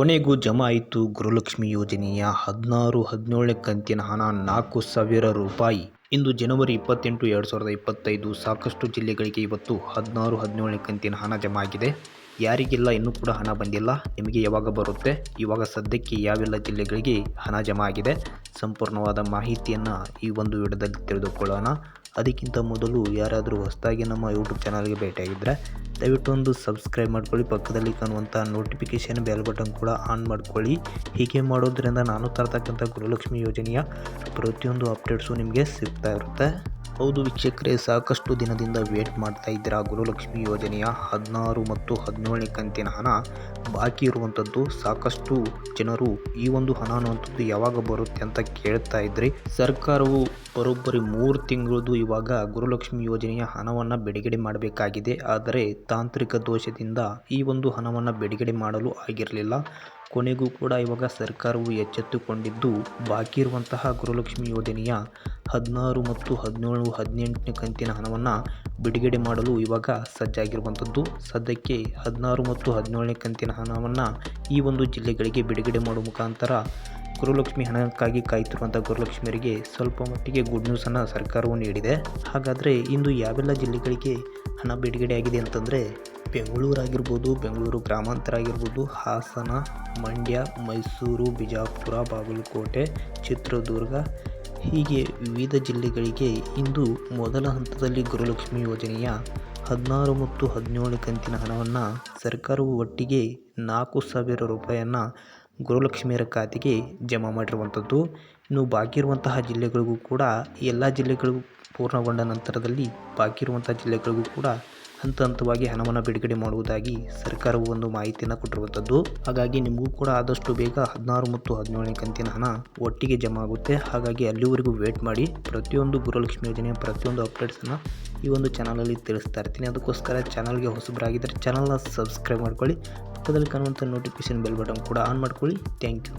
ಕೊನೆಗೂ ಜಮಾ ಆಯಿತು ಗೃಹಲಕ್ಷ್ಮಿ ಯೋಜನೆಯ ಹದಿನಾರು ಹದಿನೇಳನೇ ಕಂತಿನ ಹಣ ನಾಲ್ಕು ಸಾವಿರ ರೂಪಾಯಿ. ಇಂದು ಜನವರಿ ಇಪ್ಪತ್ತೆಂಟು, ಎರಡು ಸಾವಿರದ ಇಪ್ಪತ್ತೈದು ಸಾಕಷ್ಟು ಜಿಲ್ಲೆಗಳಿಗೆ ಇವತ್ತು ಹದಿನಾರು ಹದಿನೇಳನೇ ಕಂತಿನ ಹಣ ಜಮಾ ಆಗಿದೆ. ಯಾರಿಗೆಲ್ಲ ಇನ್ನೂ ಕೂಡ ಹಣ ಬಂದಿಲ್ಲ, ನಿಮಗೆ ಯಾವಾಗ ಬರುತ್ತೆ? ಇವಾಗ ಸದ್ಯಕ್ಕೆ ಯಾವೆಲ್ಲ ಜಿಲ್ಲೆಗಳಿಗೆ ಹಣ ಜಮಾ ಆಗಿದೆ? ಸಂಪೂರ್ಣವಾದ ಮಾಹಿತಿಯನ್ನು ಈ ಒಂದು ವಿಡಿಯೋದಲ್ಲಿ ತಿಳಿದುಕೊಳ್ಳೋಣ. ಅದಕ್ಕಿಂತ ಮೊದಲು ಯಾರಾದರೂ ಹೊಸದಾಗಿ ನಮ್ಮ ಯೂಟ್ಯೂಬ್ ಚಾನಲ್ಗೆ ಭೇಟಿಯಾಗಿದ್ದರೆ ದಯವಿಟ್ಟು ಒಂದು ಸಬ್ಸ್ಕ್ರೈಬ್ ಮಾಡ್ಕೊಳ್ಳಿ, ಪಕ್ಕದಲ್ಲಿ ಕಾಣುವಂಥ ನೋಟಿಫಿಕೇಷನ್ ಬೆಲ್ ಬಟನ್ ಕೂಡ ಆನ್ ಮಾಡ್ಕೊಳ್ಳಿ. ಹೀಗೆ ಮಾಡೋದ್ರಿಂದ ನಾನು ತರ್ತಕ್ಕಂಥ ಗೃಹಲಕ್ಷ್ಮಿ ಯೋಜನೆಯ ಪ್ರತಿಯೊಂದು ಅಪ್ಡೇಟ್ಸು ನಿಮಗೆ ಸಿಗ್ತಾ ಇರುತ್ತೆ. ಹೌದು ವೀಕ್ಷಕರೇ, ಸಾಕಷ್ಟು ದಿನದಿಂದ ವೇಟ್ ಮಾಡ್ತಾ ಇದ್ದೀರಾ? ಗುರುಲಕ್ಷ್ಮಿ ಯೋಜನೆಯ ಹದಿನಾರು ಮತ್ತು ಹದಿನೇಳನೇ ಕಂತಿನ ಹಣ ಬಾಕಿ ಇರುವಂಥದ್ದು ಸಾಕಷ್ಟು ಜನರು ಈ ಒಂದು ಹಣ ಅನ್ನುವಂಥದ್ದು ಯಾವಾಗ ಬರುತ್ತೆ ಅಂತ ಕೇಳ್ತಾ ಇದ್ರಿ. ಸರ್ಕಾರವು ಬರೋಬ್ಬರಿ ಮೂರು ತಿಂಗಳದು ಇವಾಗ ಗುರುಲಕ್ಷ್ಮಿ ಯೋಜನೆಯ ಹಣವನ್ನು ಬಿಡುಗಡೆ ಮಾಡಬೇಕಾಗಿದೆ. ಆದರೆ ತಾಂತ್ರಿಕ ದೋಷದಿಂದ ಈ ಒಂದು ಹಣವನ್ನು ಬಿಡುಗಡೆ ಮಾಡಲು ಆಗಿರಲಿಲ್ಲ. ಕೊನೆಗೂ ಕೂಡ ಇವಾಗ ಸರ್ಕಾರವು ಎಚ್ಚೆತ್ತುಕೊಂಡಿದ್ದು ಬಾಕಿ ಇರುವಂತಹ ಗೃಹಲಕ್ಷ್ಮಿ ಯೋಜನೆಯ ಹದಿನಾರು ಮತ್ತು ಹದಿನೇಳು, ಹದಿನೆಂಟನೇ ಕಂತಿನ ಹಣವನ್ನು ಬಿಡುಗಡೆ ಮಾಡಲು ಇವಾಗ ಸಜ್ಜಾಗಿರುವಂಥದ್ದು. ಸದ್ಯಕ್ಕೆ ಹದಿನಾರು ಮತ್ತು ಹದಿನೇಳನೇ ಕಂತಿನ ಹಣವನ್ನು ಈ ಒಂದು ಜಿಲ್ಲೆಗಳಿಗೆ ಬಿಡುಗಡೆ ಮಾಡುವ ಮುಖಾಂತರ ಗುರುಲಕ್ಷ್ಮಿ ಹಣಕ್ಕಾಗಿ ಕಾಯ್ತಿರುವಂಥ ಗುರುಲಕ್ಷ್ಮಿಯರಿಗೆ ಸ್ವಲ್ಪ ಮಟ್ಟಿಗೆ ಗುಡ್ ನ್ಯೂಸನ್ನು ಸರ್ಕಾರವು ನೀಡಿದೆ. ಹಾಗಾದರೆ ಇಂದು ಯಾವೆಲ್ಲ ಜಿಲ್ಲೆಗಳಿಗೆ ಹಣ ಬಿಡುಗಡೆ ಆಗಿದೆ ಅಂತಂದರೆ ಬೆಂಗಳೂರಾಗಿರ್ಬೋದು, ಬೆಂಗಳೂರು ಗ್ರಾಮಾಂತರ ಆಗಿರ್ಬೋದು ಹಾಸನ, ಮಂಡ್ಯ, ಮೈಸೂರು, ಬಿಜಾಪುರ, ಬಾಗಲಕೋಟೆ, ಚಿತ್ರದುರ್ಗ, ಹೀಗೆ ವಿವಿಧ ಜಿಲ್ಲೆಗಳಿಗೆ ಇಂದು ಮೊದಲ ಹಂತದಲ್ಲಿ ಗುರುಲಕ್ಷ್ಮಿ ಯೋಜನೆಯ ಹದಿನಾರು ಮತ್ತು ಹದಿನೇಳು ಕಂತಿನ ಹಣವನ್ನು ಸರ್ಕಾರವು ಒಟ್ಟಿಗೆ ನಾಲ್ಕು ಸಾವಿರ ರೂಪಾಯಿಯನ್ನು ಗುರುಲಕ್ಷ್ಮಿಯರ ಖಾತೆಗೆ ಜಮಾ ಮಾಡಿರುವಂಥದ್ದು. ಇನ್ನು ಬಾಕಿ ಇರುವಂತಹ ಜಿಲ್ಲೆಗಳಿಗೂ ಕೂಡ, ಎಲ್ಲ ಜಿಲ್ಲೆಗಳಿಗೂ ಪೂರ್ಣಗೊಂಡ ನಂತರದಲ್ಲಿ ಬಾಕಿ ಇರುವಂಥ ಜಿಲ್ಲೆಗಳಿಗೂ ಕೂಡ ಹಂತ ಹಂತವಾಗಿ ಹಣವನ್ನು ಬಿಡುಗಡೆ ಮಾಡುವುದಾಗಿ ಸರ್ಕಾರವು ಒಂದು ಮಾಹಿತಿಯನ್ನು ಕೊಟ್ಟಿರುವಂಥದ್ದು ಹಾಗಾಗಿ ನಿಮಗೂ ಕೂಡ ಆದಷ್ಟು ಬೇಗ ಹದಿನಾರು ಮತ್ತು ಹದಿನೇಳನೇ ಕಂತಿನ ಹಣ ಒಟ್ಟಿಗೆ ಜಮಾ ಆಗುತ್ತೆ. ಹಾಗಾಗಿ ಅಲ್ಲಿವರೆಗೂ ವೇಟ್ ಮಾಡಿ. ಪ್ರತಿಯೊಂದು ಗುರುಲಕ್ಷ್ಮಿ ಯೋಜನೆಯ ಪ್ರತಿಯೊಂದು ಅಪ್ಡೇಟ್ಸನ್ನು ಈ ಒಂದು ಚಾನಲಲ್ಲಿ ತಿಳಿಸ್ತಾ ಇರ್ತೀನಿ. ಅದಕ್ಕೋಸ್ಕರ ಚಾನಲ್ಗೆ ಹೊಸಬರಾಗಿದ್ದರೆ ಚಾನಲ್ನ ಸಬ್ಸ್ಕ್ರೈಬ್ ಮಾಡ್ಕೊಳ್ಳಿ. ಪಕ್ಕದಲ್ಲಿ ಕಾಣುವಂಥ ನೋಟಿಫಿಕೇಷನ್ ಬೆಲ್ ಬಟನ್ ಕೂಡ ಆನ್ ಮಾಡ್ಕೊಳ್ಳಿ. Thank you